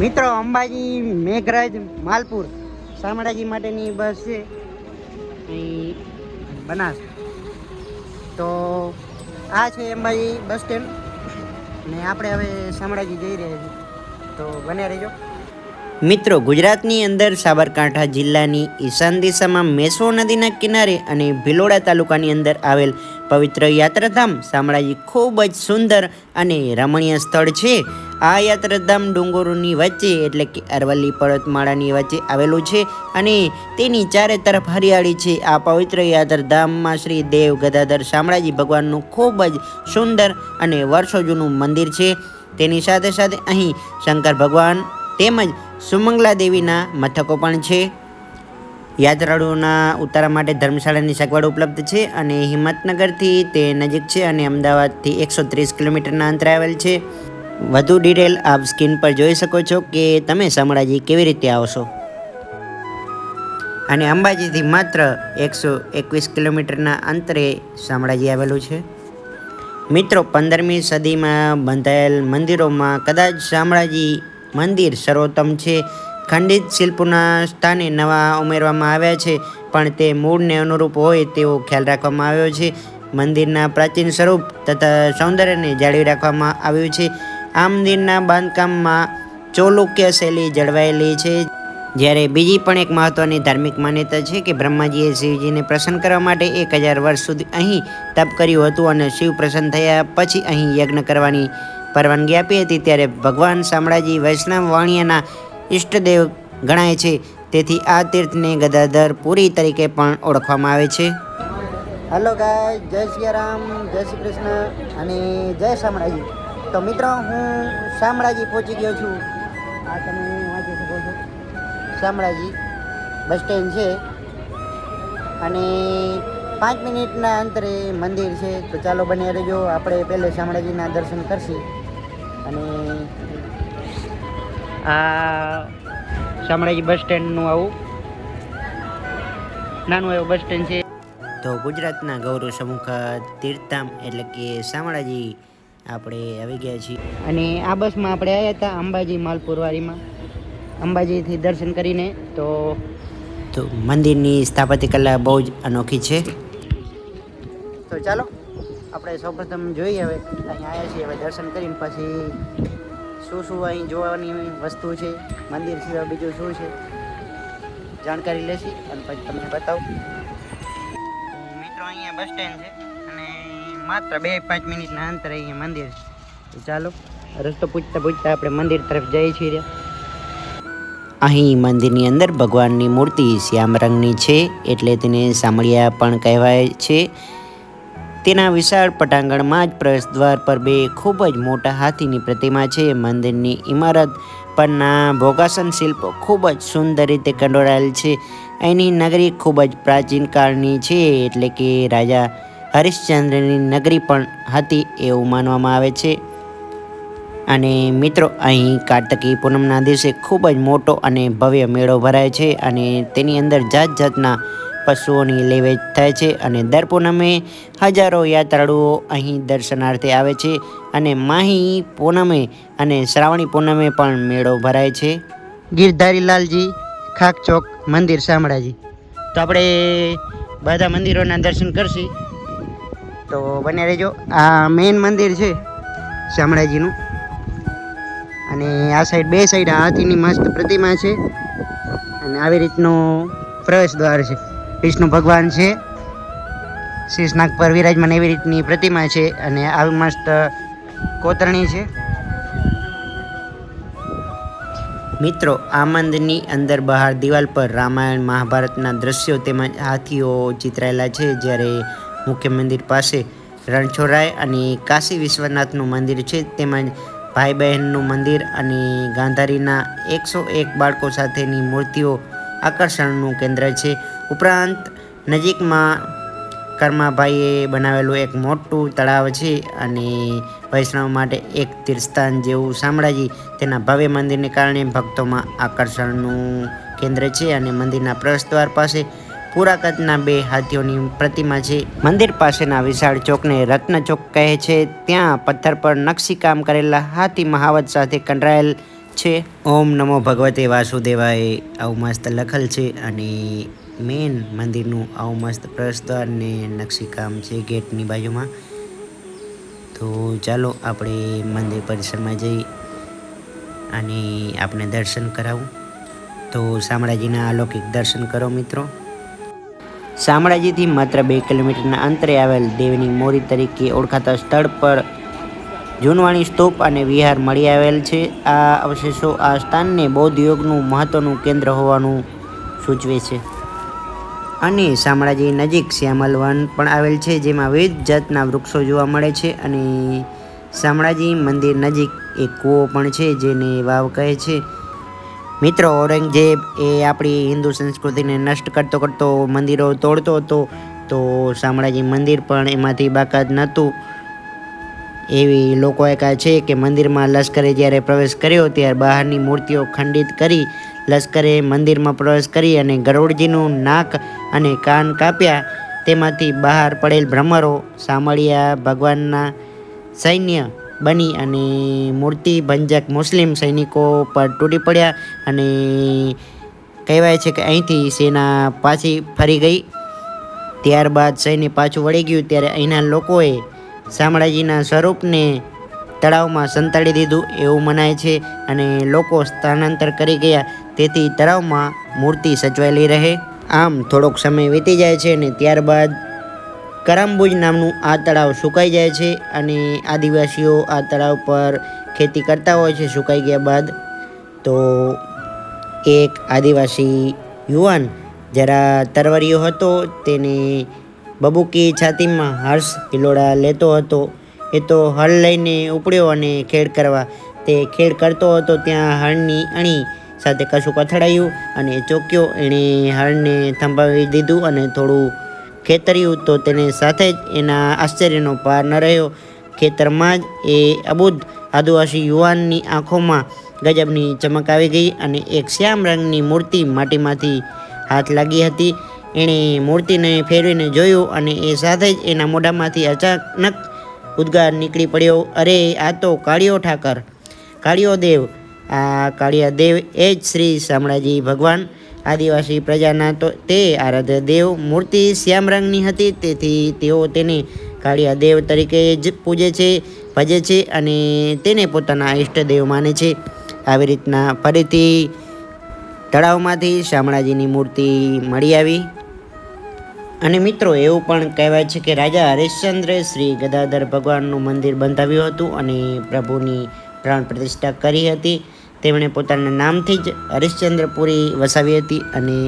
મિત્રો, અંબાજી, મેઘરાજ, માલપુર શામળાજી માટેની બસ છે. અહીં બનાસ. તો આ છે અંબાજી બસ સ્ટેન્ડ ને આપણે હવે શામળાજી જઈ રહ્યા છીએ. તો બને રહેજો. મિત્રો, ગુજરાતની અંદર સાબરકાંઠા જિલ્લાની ઈશાન દિશામાં મેસો નદીના કિનારે અને ભિલોડા તાલુકાની અંદર આવેલ પવિત્ર યાત્રાધામ શામળાજી ખૂબ જ સુંદર અને રમણીય સ્થળ છે. આ યાત્રાધામ ડુંગરોની વચ્ચે એટલે કે અરવલ્લી પર્વતમાળાની વચ્ચે આવેલું છે અને તેની ચારે તરફ હરિયાળી છે. આ પવિત્ર યાત્રાધામમાં શ્રી દેવ ગદાધર શામળાજી ભગવાનનું ખૂબ જ સુંદર અને વર્ષો જૂનું મંદિર છે. તેની સાથે સાથે અહીં શંકર ભગવાન તેમજ સુમંગલા દેવીના મથકો પણ છે. યાત્રાળુઓના ઉતારા માટે ધર્મશાળાની સગવડ ઉપલબ્ધ છે અને હિંમતનગરથી તે નજીક છે અને અમદાવાદથી એકસો ત્રીસ કિલોમીટરના અંતરે આવેલ છે. વધુ ડિટેલ આપ સ્ક્રીન પર જોઈ શકો છો કે તમે શામળાજી કેવી રીતે આવશો. અને અંબાજીથી માત્ર એકસો એકવીસ કિલોમીટરના અંતરે શામળાજી આવેલું છે. મિત્રો, પંદરમી સદીમાં બંધાયેલ મંદિરોમાં કદાચ શામળાજી મંદિર સર્વોત્તમ છે. ખંડિત શિલ્પોના સ્થાને નવા ઉમેરવામાં આવ્યા છે, પણ તે મૂળને અનુરૂપ હોય તેવો ખ્યાલ રાખવામાં આવ્યો છે. મંદિરના પ્રાચીન સ્વરૂપ તથા સૌંદર્યને જાળવી રાખવામાં આવ્યું છે. આ મંદિરના બાંધકામમાં ચોલુક્ય શૈલી જળવાયેલી છે. જ્યારે બીજી પણ એક મહત્વની ધાર્મિક માન્યતા છે કે બ્રહ્માજીએ શિવજીને પ્રસન્ન કરવા માટે એક હજાર વર્ષ સુધી અહીં તપ કર્યું હતું અને શિવ પ્રસન્ન થયા પછી અહીં યજ્ઞ કરવાની પરવાનગી આપી હતી, ત્યારે ભગવાન શામળાજી વૈષ્ણવ વાણિયાના ઈષ્ટદેવ ગણાય છે. તેથી આ તીર્થને ગદાધર પુરી તરીકે પણ ઓળખવામાં આવે છે. હલો ગાય જય શ્રી રામ, જય શ્રી કૃષ્ણ અને જય શામળાજી. તો મિત્રો હું શામળાજી પહોંચી ગયો છું. આ તમે વાંચી શકો છો. શામળાજી બસ સ્ટેન્ડ છે. અને પાંચ મિનિટના અંતરે મંદિર છે. તો ચાલો બન્યા રહેજો. આપણે પહેલે શામળાજીના દર્શન કરશી. અને આ શામળાજી બસ સ્ટેન્ડનું આવું. નાનું એવું બસ સ્ટેન્ડ છે. તો ગુજરાતના ગૌરવ સમુખ તીર્થધામ એટલે કે શામળાજી આપણે આવી ગયા છીએ. અને આ બસમાં આપણે આવ્યા હતા અંબાજી માલપુરવારીમાં અંબાજીથી દર્શન કરીને તો તો મંદિરની સ્થાપત્ય કલા બહુ જ અનોખી છે. તો ચાલો આપણે સૌપ્રથમ જોઈએ હવે અહીં આવ્યા છીએ હવે દર્શન કરીને પછી શું શું અહીં જોવાની વસ્તુ છે મંદિર સિવાય બીજું શું છે જાણકારી લેશી અને પછી તમને બતાવું. મિત્રો અહીંયા બસ સ્ટેન્ડ છે. માત્ર બે પાંચ મિનિટના અંતરે અહીંયા મંદિર ચાલો, રસ્તો પૂછતા પૂછતા આપણે મંદિર તરફ જઈએ છીએ. અહીં મંદિરની અંદર ભગવાનની મૂર્તિ શ્યામ રંગની છે એટલે તેને સામળિયા પણ કહેવાય છે. તેના વિશાળ પટાંગણમાં જ પ્રવેશ દ્વાર પર બે ખૂબ જ મોટા હાથીની પ્રતિમા છે. મંદિરની ઇમારત પરના ભોગાસન શિલ્પો ખૂબ જ સુંદર રીતે કંડોળાયેલ છે. અહીંની નગરી ખૂબ જ પ્રાચીન કાળની છે એટલે કે રાજા હરિશ્ચંદ્રની નગરી પણ હતી એવું માનવામાં આવે છે. અને મિત્રો અહીં કાર્તકી પૂનમના દિવસે ખૂબ જ મોટો અને ભવ્ય મેળો ભરાય છે અને તેની અંદર જાત જાતના પશુઓની લેવેચ થાય છે અને દર પૂનમે હજારો યાત્રાળુઓ અહીં દર્શનાર્થે આવે છે અને માહી પૂનમે અને શ્રાવણી પૂનમે પણ મેળો ભરાય છે. ગિરધારી લાલજી ખાક ચોક મંદિર શામળાજી તો આપણે બધા મંદિરોના દર્શન કરશી. તો બને રહેજો. આ મેઇન મંદિર છે શામળાજીનું. અને આ સાઈડ બે સાઈડ હાથીની મસ્ત પ્રતિમા છે. અને આવી રીતનો પ્રવેશ દ્વાર છે. વિષ્ણુ ભગવાન છે. શીશનાગ પર વિરાજમાન એવી રીતની પ્રતિમા છે અને આવી મસ્ત કોતરણી છે. મિત્રો, આ મંદિરની અંદર બહાર દિવાલ પર રામાયણ, મહાભારતના દ્રશ્યો તેમજ હાથીઓ ચિતરાયેલા છે. જ્યારે મુખ્ય મંદિર પાસે રણછોડરાય અને કાશી વિશ્વનાથનું મંદિર છે. તેમજ ભાઈ બહેનનું મંદિર અને ગાંધારીના એકસો એક બાળકો સાથેની મૂર્તિઓ આકર્ષણનું કેન્દ્ર છે. ઉપરાંત નજીકમાં કર્માભાઈએ બનાવેલું એક મોટું તળાવ છે અને વૈષ્ણવ માટે એક તીર્થસ્થાન જેવું શામળાજી તેના ભવ્ય મંદિરને કારણે ભક્તોમાં આકર્ષણનું કેન્દ્ર છે અને મંદિરના પ્રવેશદ્વાર પાસે પૂરા કદના બે હાથીઓની પ્રતિમા છે. મંદિર પાસેના વિશાળ ચોકને રત્ન ચોક કહે છે. ત્યાં પથ્થર પર નકશી કામ કરેલા હાથી મહાવત સાથે કંડરાયેલ છે. ઓમ નમો ભગવતે વાસુદેવાય. આવું મસ્ત લખેલ છે અને મેન મંદિરનું આવું મસ્ત પ્રસ્તર ને નકશીકામ છે ગેટની બાજુમાં. તો ચાલો આપણે મંદિર પરિસરમાં જઈ અને આપણે દર્શન કરાવું. તો શામળાજીના અલૌકિક દર્શન કરો મિત્રો. શામળાજીથી માત્ર બે કિલોમીટરના અંતરે આવેલ દેવની મોરી તરીકે ઓળખાતા સ્થળ પર જૂનવાણી સ્તૂપ અને વિહાર મળી આવેલ છે. આ અવશેષો આ સ્થાનને બૌદ્ધ યોગનું મહત્વનું કેન્દ્ર હોવાનું સૂચવે છે. અને શામળાજી નજીક શ્યામલ વન પણ આવેલ છે, જેમાં વિવિધ જાતના વૃક્ષો જોવા મળે છે અને શામળાજી મંદિર નજીક એક કૂવો પણ છે, જેને વાવ કહે છે. મિત્રો, ઔરંગઝેબ એ આપણી હિન્દુ સંસ્કૃતિને નષ્ટ કરતો કરતો મંદિરો તોડતો હતો. તો શામળાજી મંદિર પણ એમાંથી બાકાત નહોતું. એવી લોકોએ કહે છે કે મંદિરમાં લશ્કરે જ્યારે પ્રવેશ કર્યો ત્યારે બહારની મૂર્તિઓ ખંડિત કરી લશ્કરે મંદિરમાં પ્રવેશ કરી અને ગરુડજીનું નાક અને કાન કાપ્યા. તેમાંથી બહાર પડેલ ભ્રમરો સામળિયા ભગવાનના સૈન્ય બની અને મૂર્તિ, ભંજક, મુસ્લિમ સૈનિકો પર તૂટી પડ્યા અને કહેવાય છે કે અહીંથી સેના પાછી ફરી ગઈ. ત્યારબાદ સૈન્ય પાછું વળી ગયું ત્યારે અહીંના લોકોએ શામળાજીના સ્વરૂપને તળાવમાં સંતાડી દીધું એવું મનાય છે અને લોકો સ્થાનાંતર કરી ગયા. તેથી તળાવમાં મૂર્તિ સચવાયેલી રહે. આમ થોડોક સમય વીતી જાય છે અને ત્યારબાદ કરમબુજ નામનું આ તળાવ સુકાઈ જાય છે અને આદિવાસીઓ આ તળાવ પર ખેતી કરતા હોય છે સુકાઈ ગયા બાદ. તો એક આદિવાસી યુવાન જરા તરવરિયો હતો, તેને બબુકી છાતીમાં હર્ષ હિલોડા લેતો હતો. એ તો હળ લઈને ઉપડ્યો અને ખેડ કરવા તે ખેડ કરતો હતો, ત્યાં હળની અણી સાથે કશું અથડાયું અને ચોક્યો. એણે હળને થંભાવી દીધું અને થોડું ખેતર્યું તો તેને સાથે જ એના આશ્ચર્યનો પાર ન રહ્યો. ખેતરમાં જ એ અબુદ્ધ આદિવાસી યુવાનની આંખોમાં ગજબની ચમક આવી ગઈ અને એક શ્યામ રંગની મૂર્તિ માટીમાંથી હાથ લાગી હતી. એણે મૂર્તિને ફેરવીને જોયું અને એ સાથે જ એના મોઢામાંથી અચાનક ઉદ્ગાર નીકળી પડ્યો. અરે, આ તો કાળિયો ઠાકર. કાળિયો દેવ. આ કાળિયા દેવ એ જ શ્રી શામળાજી ભગવાન. આદિવાસી પ્રજાના તો તે આરાધ્ય દેવ મૂર્તિ શ્યામ રંગની હતી, તેથી તેઓ તેને કાળિયા દેવ તરીકે જ પૂજે છે, ભજે છે અને તેને પોતાના ઈષ્ટદેવ માને છે. આવી રીતના ફરીથી તળાવમાંથી શામળાજીની મૂર્તિ મળી આવી. અને મિત્રો, એવું પણ કહેવાય છે કે રાજા હરિશ્ચંદ્રે શ્રી ગદાધર ભગવાનનું મંદિર બંધાવ્યું હતું અને પ્રભુની પ્રાણ પ્રતિષ્ઠા કરી હતી. તેમણે પોતાના નામથી જ હરિશ્ચંદ્રપુરી વસાવી હતી અને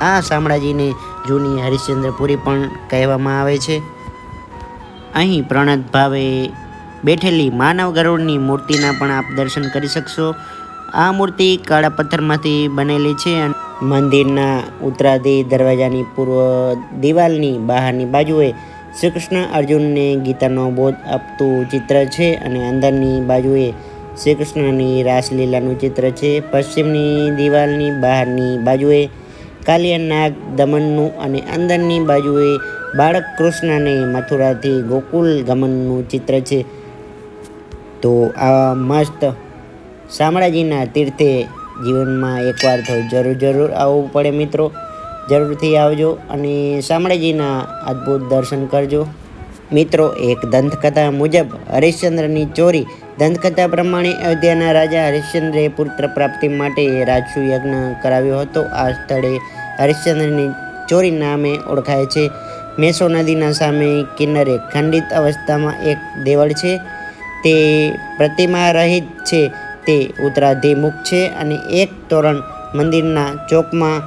આ શામળાજીને જૂની હરિશ્ચંદ્રપુરી પણ કહેવામાં આવે છે. અહીં પ્રણત ભાવે બેઠેલી માનવ ગરુડની મૂર્તિના પણ આપ દર્શન કરી શકશો. આ મૂર્તિ કાળા પથ્થરમાંથી બનેલી છે અને મંદિરના ઉત્તરાદી દરવાજાની પૂર્વ દિવાલની બહારની બાજુએ શ્રી કૃષ્ણ અર્જુનને ગીતાનો બોધ આપતું ચિત્ર છે અને અંદરની બાજુએ શ્રી કૃષ્ણની રાસલીલાનું ચિત્ર છે. પશ્ચિમની દિવાલની બહારની બાજુએ કાલિયા નાગ દમનનું અને અંદરની બાજુએ બાળક કૃષ્ણને મથુરાથી ગોકુલ ગમનનું ચિત્ર છે. તો આ મસ્ત શામળાજીના તીર્થે જીવનમાં એકવાર તો જરૂર જરૂર આવવું પડે મિત્રો. જરૂરથી આવજો અને શામળાજીના અદ્ભુત દર્શન કરજો. મિત્રો, એક દંતકથા મુજબ હરિશ્ચંદ્રની ચોરી દંતકથા પ્રમાણે અયોધ્યાના રાજા હરિશ્ચંદ્રે પુત્ર પ્રાપ્તિ માટે રાજસુ યજ્ઞ કરાવ્યો હતો. આ સ્થળે હરિશ્ચંદ્રની ચોરી નામે ઓળખાય છે. મેસો નદીના સામે કિન્નરે ખંડિત અવસ્થામાં એક દેવળ છે. તે પ્રતિમા રહિત છે. તે ઉત્તરાધિમુખ છે અને એક તોરણ મંદિરના ચોકમાં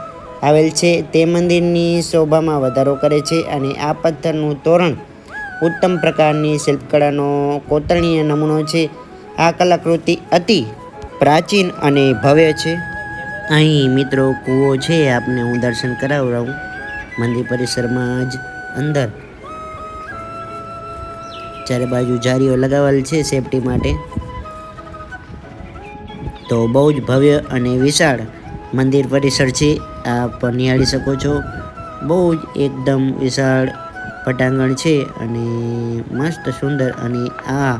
આવેલ છે. તે મંદિરની શોભામાં વધારો કરે છે અને આ પથ્થરનું તોરણ ઉત્તમ પ્રકારની શિલ્પકળાનો કોતરણીય નમૂનો છે. આ કલાકૃતિ અતિ પ્રાચીન અને ભવ્ય છે. અહીં મિત્રો કૂવો છે, આપને હું દર્શન કરાવડાવું. મંદિર પરિસરમાં જ અંદર. ચારે બાજુ જારીઓ લગાવેલ છે સેફટી માટે. તો બહુ જ ભવ્ય અને વિશાળ મંદિર પરિસર છે. આપ નિહાળી શકો છો. બહુ જ એકદમ વિશાળ પટાંગણ છે અને મસ્ત સુંદર અને આ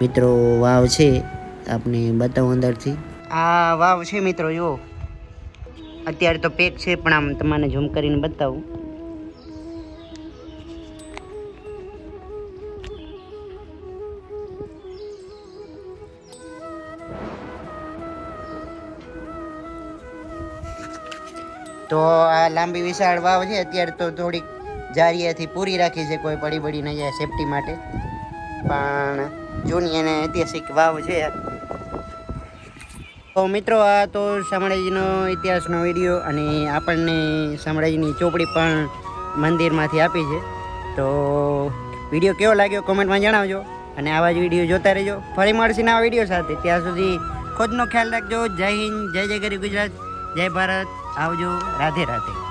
મિત્રો, વાવ છે આપને બતાવું અંદરથી. આ વાવ છે મિત્રો, જુઓ. અત્યારે તો પેક છે, પણ આમ તમને ઝૂમ કરીને બતાવું. તો આ લાંબી વિશાળ વાવ છે, અત્યારે તો થોડીક જારીયાથી પૂરી રાખી છે, કોઈ પડી પડી ન જાય સેફટી માટે. પણ જૂની અને ઐતિહાસિક વાવ છે. તો મિત્રો, આ તો શામળાજીનો ઇતિહાસનો વીડિયો અને આપણને શામળાજીની ચોપડી પણ મંદિરમાંથી આપી છે. તો વીડિયો કેવો લાગ્યો કોમેન્ટમાં જણાવજો અને આવા જ વીડિયો જોતા રહેજો. ફરી મળશે નવા વીડિયો સાથે. ત્યાં સુધી ખુદનો ખ્યાલ રાખજો. જય હિન્દ, જય જય ગરી ગુજરાત, જય ભારત. આવજો. રાધે રાધે.